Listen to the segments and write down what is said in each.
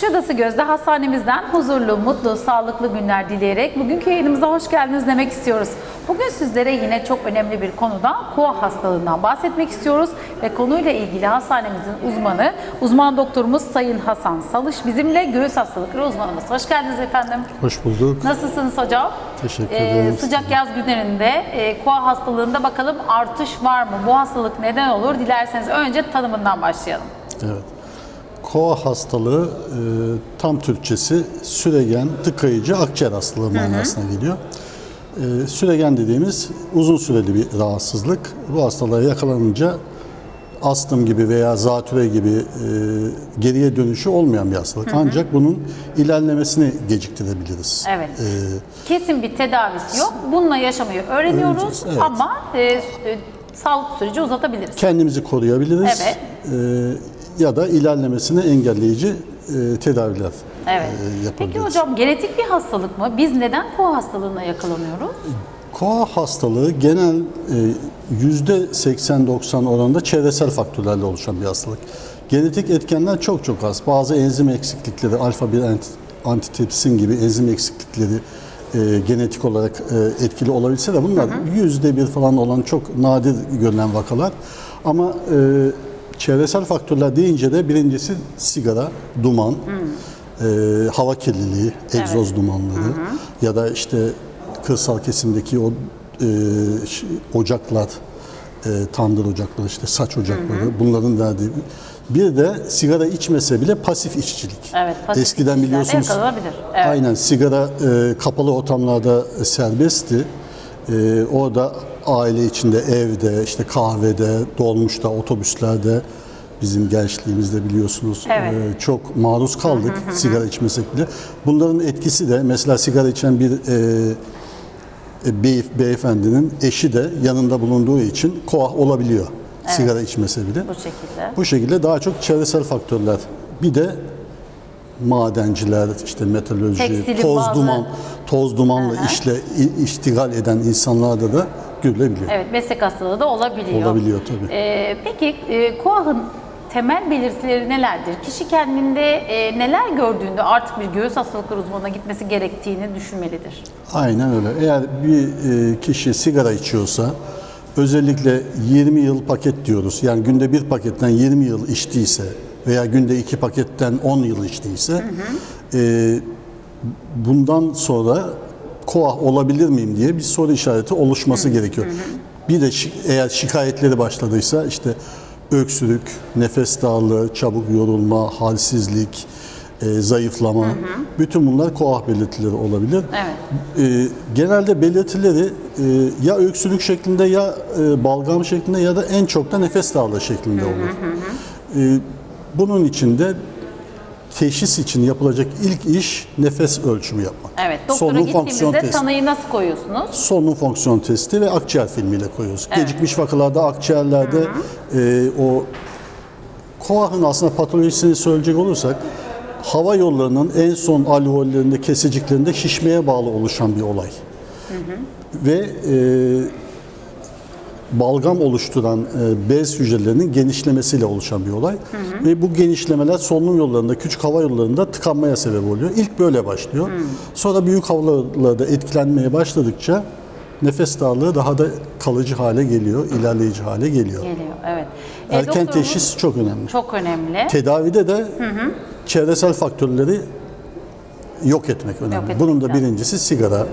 Kuşadası Gözde Hastanemizden huzurlu, mutlu, sağlıklı günler dileyerek bugünkü yayınımıza hoş geldiniz demek istiyoruz. Bugün sizlere yine çok önemli bir konudan koa hastalığından bahsetmek istiyoruz ve konuyla ilgili hastanemizin uzmanı, uzman doktorumuz Sayın Hasan Salış bizimle göğüs hastalıkları uzmanımız. Hoş geldiniz efendim. Hoş bulduk. Nasılsınız hocam? Teşekkür Ee, ederim. sıcak yaz günlerinde e, koa hastalığında bakalım artış var mı? Bu hastalık neden olur? Dilerseniz önce tanımından başlayalım. Evet. Koa hastalığı e, tam Türkçesi süregen tıkayıcı akciğer hastalığı manasına geliyor. E, süregen dediğimiz uzun süreli bir rahatsızlık. Bu hastalığa yakalanınca astım gibi veya zatüre gibi e, geriye dönüşü olmayan bir hastalık. Ancak bunun ilerlemesini geciktirebiliriz. Evet. E, Kesin bir tedavisi yok. Bununla yaşamayı öğreniyoruz Öğreneceğiz, evet. ama e, e, sağlık süreci uzatabiliriz. kendimizi koruyabiliriz. Evet. E, ya da ilerlemesini engelleyici e, tedaviler Evet. e, yapabiliriz. Peki hocam genetik bir hastalık mı? Biz neden koa hastalığına yakalanıyoruz? Koa hastalığı genel e, yüzde 80-90 oranında çevresel faktörlerle oluşan bir hastalık. Genetik etkenler çok çok az. Bazı enzim eksiklikleri, alfa 1 ant- antitepsin gibi enzim eksiklikleri e, genetik olarak e, etkili olabilse de bunlar yüzde bir falan olan çok nadir görülen vakalar. Ama e, çevresel faktörler deyince de birincisi sigara, duman, e, hava kirliliği, egzoz dumanları ya da işte kırsal kesimdeki o e, ş- ocaklar, e, tandır ocakları, işte saç ocakları bunların verdiği bir de sigara içmese bile pasif içicilik. Evet, pasif Eskiden biliyorsunuz yakalanabilir. Evet. aynen sigara e, kapalı ortamlarda serbestti. E, orada aile içinde evde, işte kahvede, dolmuşta, otobüslerde bizim gençliğimizde biliyorsunuz Evet. e, çok maruz kaldık sigara içmesek bile. Bunların etkisi de mesela sigara içen bir e, e, bey, beyefendinin eşi de yanında bulunduğu için koah olabiliyor. Sigara içmese bile. Bu şekilde. Bu şekilde daha çok çevresel faktörler. Bir de madenciler, işte Tekstilin toz bazı- duman, toz dumanla işle i- iştigal eden insanlarda da görülebiliyor. Evet, meslek hastalığı da olabiliyor. Olabiliyor tabii. Ee, peki e, koahın temel belirtileri nelerdir? Kişi kendinde e, neler gördüğünde artık bir göğüs hastalıkları uzmanına gitmesi gerektiğini düşünmelidir? Aynen öyle. Eğer bir e, kişi sigara içiyorsa özellikle 20 yıl paket diyoruz. Yani günde bir paketten 20 yıl içtiyse veya günde iki paketten 10 yıl içtiyse e, bundan sonra koah olabilir miyim diye bir soru işareti oluşması gerekiyor. Bir de şi- eğer şikayetleri başladıysa işte öksürük, nefes darlığı, çabuk yorulma, halsizlik, e, zayıflama, bütün bunlar koah belirtileri olabilir. Evet. E, genelde belirtileri e, ya öksürük şeklinde ya e, balgam şeklinde ya da en çok da nefes darlığı şeklinde olur. E, bunun için de teşhis için yapılacak ilk iş nefes ölçümü yapmak. Evet, doktora Solunum gittiğimizde testi. tanıyı nasıl koyuyorsunuz? Solunum fonksiyon testi ve akciğer filmiyle koyuyoruz. Gecikmiş vakalarda akciğerlerde e, o koahın aslında patolojisini söyleyecek olursak hava yollarının en son alveollerinde kesiciklerinde şişmeye bağlı oluşan bir olay. Ve e, balgam oluşturan e, bez hücrelerinin genişlemesiyle oluşan bir olay. Ve bu genişlemeler solunum yollarında, küçük hava yollarında tıkanmaya sebep oluyor. İlk böyle başlıyor. Sonra büyük havalarda etkilenmeye başladıkça nefes darlığı daha da kalıcı hale geliyor, ilerleyici hale geliyor. Geliyor, evet. E, Erken teşhis çok önemli. Çok önemli. Tedavide de çevresel faktörleri yok etmek önemli. etmek Bunun da birincisi sigara,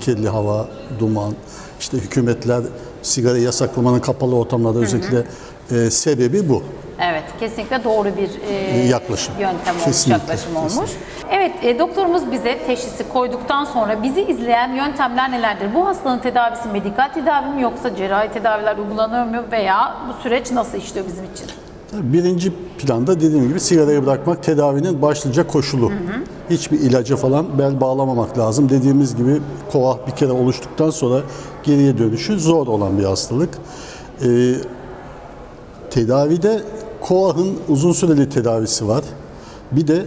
kirli hava, duman. İşte hükümetler sigara yasaklamanın kapalı ortamlarda özellikle e, sebebi bu. Evet, kesinlikle doğru bir e, Yaklaşım. yöntem olmuş, Kesinlikle, yaklaşım olmuş. Evet, e, doktorumuz bize teşhisi koyduktan sonra bizi izleyen yöntemler nelerdir? Bu hastalığın tedavisi medikal tedavi mi yoksa cerrahi tedaviler uygulanıyor mu veya bu süreç nasıl işliyor bizim için? Birinci planda dediğim gibi sigarayı bırakmak tedavinin başlıca koşulu. Hiçbir ilaca falan bel bağlamamak lazım. Dediğimiz gibi koah bir kere oluştuktan sonra geriye dönüşü zor olan bir hastalık. Ee, tedavide koahın uzun süreli tedavisi var. Bir de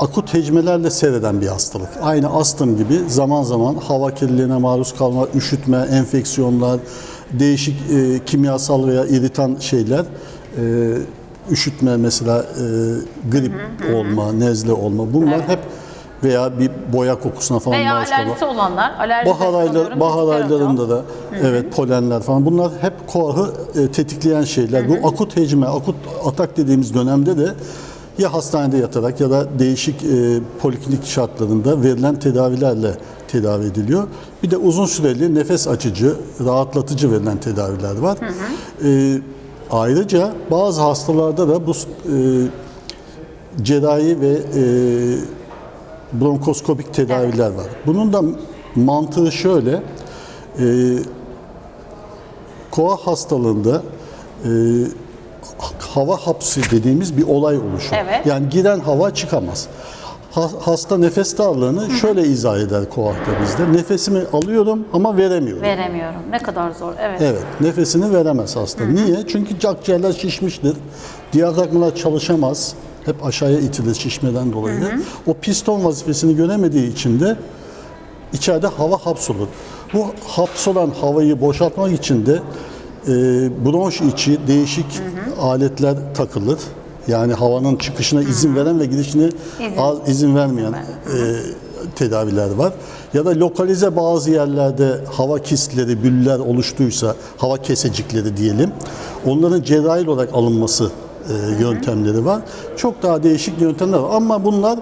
akut hecmelerle seyreden bir hastalık. Aynı astım gibi zaman zaman hava kirliliğine maruz kalma, üşütme, enfeksiyonlar, değişik e, kimyasal veya iritan şeyler e, üşütme mesela e, grip olma, nezle olma bunlar hep veya bir boya kokusuna falan Veya maruz alerjisi olanlar, alerji Bahar, aylar, bahar aylarında da evet polenler falan bunlar hep koahı e, tetikleyen şeyler. Bu akut hecme, akut atak dediğimiz dönemde de ya hastanede yatarak ya da değişik e, poliklinik şartlarında verilen tedavilerle tedavi ediliyor. Bir de uzun süreli nefes açıcı, rahatlatıcı verilen tedaviler var. E, ayrıca bazı hastalarda da bu e, cerrahi ve e, bronkoskopik tedaviler var. Bunun da mantığı şöyle, e, koa hastalığında e, hava hapsi dediğimiz bir olay oluşuyor. Evet. Yani giren hava çıkamaz. Ha- hasta nefes darlığını şöyle izah eder koahta bizde. Nefesimi alıyorum ama veremiyorum. Veremiyorum. Ne kadar zor. Evet. Evet, nefesini veremez hasta. Niye? Çünkü akciğerler şişmiştir. Diyafragmalar çalışamaz. Hep aşağıya itilir şişmeden dolayı. O piston vazifesini göremediği için de içeride hava hapsolur. Bu hapsolan havayı boşaltmak için de e, bronş içi değişik aletler takılır. Yani havanın çıkışına izin veren ve girişine İzin. az izin vermeyen e, tedaviler var. Ya da lokalize bazı yerlerde hava kistleri, büller oluştuysa, hava kesecikleri diyelim. Onların cerrahi olarak alınması e, yöntemleri var. Çok daha değişik yöntemler var. Ama bunlar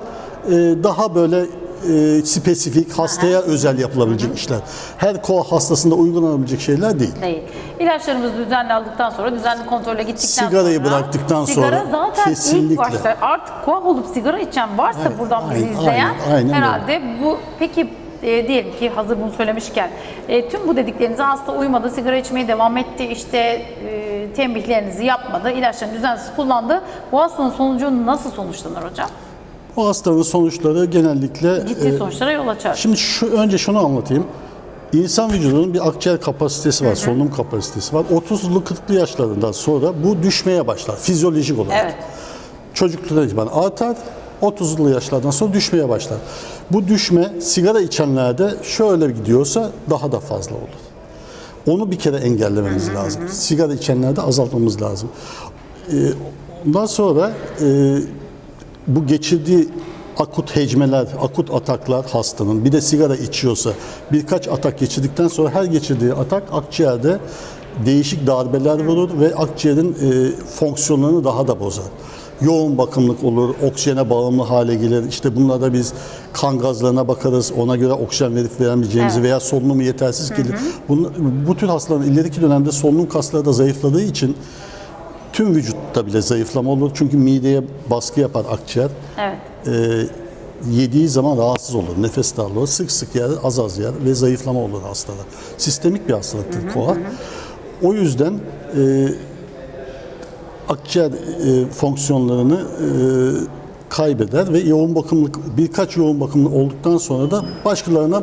e, daha böyle e, spesifik, hastaya özel yapılabilecek işler. Her koa hastasında uygulanabilecek şeyler değil. Değil. İlaçlarımızı düzenli aldıktan sonra, düzenli kontrole gittikten Sigarayı sonra... bıraktıktan sigara sonra zaten kesinlikle. ilk başta artık koah olup sigara içen varsa Aynen, buradan bizi aynen, izleyen aynen, aynen herhalde bu... Peki e, diyelim ki hazır bunu söylemişken e, tüm bu dediklerinize hasta uymadı, sigara içmeye devam etti, işte e, tembihlerinizi yapmadı, ilaçlarını düzensiz kullandı. Bu hastanın sonucu nasıl sonuçlanır hocam? O hastanın sonuçları genellikle Ciddi e, sonuçlara yol açar. Şimdi şu önce şunu anlatayım. İnsan vücudunun bir akciğer kapasitesi var, solunum kapasitesi var. 30'lu 40'lı yaşlarından sonra bu düşmeye başlar fizyolojik olarak. Evet. Çocukluktan itibaren artar, 30'lu yaşlardan sonra düşmeye başlar. Bu düşme sigara içenlerde şöyle gidiyorsa daha da fazla olur. Onu bir kere engellememiz lazım. Sigara içenlerde azaltmamız lazım. Ee, Ondan sonra e, bu geçirdiği akut hecmeler, akut ataklar hastanın bir de sigara içiyorsa birkaç atak geçirdikten sonra her geçirdiği atak akciğerde değişik darbeler vurur ve akciğerin e, fonksiyonlarını daha da bozar. Yoğun bakımlık olur, oksijene bağımlı hale gelir. İşte bunlarda biz kan gazlarına bakarız, ona göre oksijen verip veremeyeceğimizi Evet. veya solunumu yetersiz gelir. Bunun, bu tür hastaların ileriki dönemde solunum kasları da zayıfladığı için tüm vücutta bile zayıflama olur. Çünkü mideye baskı yapar akciğer. Evet. Ee, yediği zaman rahatsız olur, nefes darlığı. Sık sık yer, az az yer ve zayıflama olur hastada. Sistemik bir hastalıktır koa. O yüzden e, akciğer e, fonksiyonlarını e, kaybeder ve yoğun bakımlık birkaç yoğun bakımlı olduktan sonra da başkalarına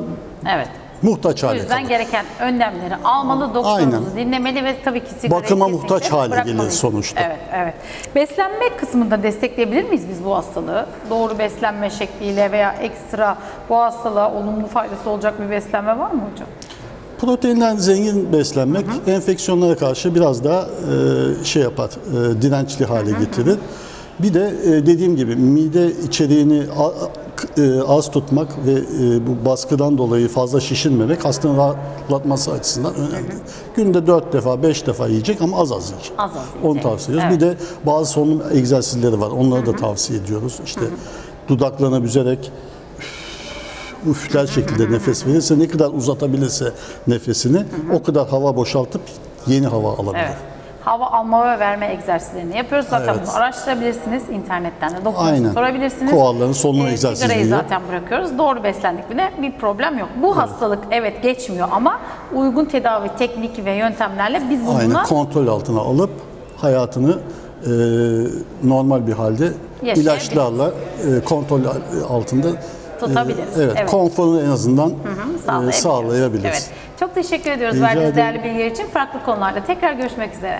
Evet. Muhtaç O hale yüzden kalır. gereken önlemleri almalı, doktorumuzu Aynen. dinlemeli ve tabii ki sigarayı Bakıma kesinlikle muhtaç hale gelir bırakmalıyız. sonuçta. Evet, evet. Beslenme kısmında destekleyebilir miyiz biz bu hastalığı? Doğru beslenme şekliyle veya ekstra bu hastalığa olumlu faydası olacak bir beslenme var mı hocam? Proteinler zengin beslenmek enfeksiyonlara karşı biraz daha e, şey yapar, e, dirençli hale getirir. Bir de e, dediğim gibi mide içeriğini a- e, az tutmak ve e, bu baskıdan dolayı fazla şişirmemek hastanın rahatlatması açısından önemli. Günde 4 defa, 5 defa yiyecek ama az az yiyecek. Az az Onu yiyecek. tavsiye ediyoruz. Bir de bazı solunum egzersizleri var. Onları da tavsiye ediyoruz. İşte dudaklarına büzerek üfler şekilde nefes verirse ne kadar uzatabilirse nefesini o kadar hava boşaltıp yeni hava alabilir. Evet. Hava alma ve verme egzersizlerini yapıyoruz. Zaten Evet. bunu araştırabilirsiniz. internetten de Aynen. doktorunuza sorabilirsiniz. Koaların solunum Ee, egzersizi Sigarayı zaten bırakıyoruz. Doğru beslendik bile bir problem yok. Bu hastalık evet geçmiyor ama uygun tedavi teknik ve yöntemlerle biz bununla Aynen kontrol altına alıp hayatını e, normal bir halde ilaçlarla e, kontrol altında Tutabiliriz. e, evet, Evet. konforunu en azından e, sağlayabiliriz. sağlayabiliriz. Evet. Çok teşekkür ediyoruz Rica verdiğiniz değerli bilgiler için. Farklı konularda tekrar görüşmek üzere.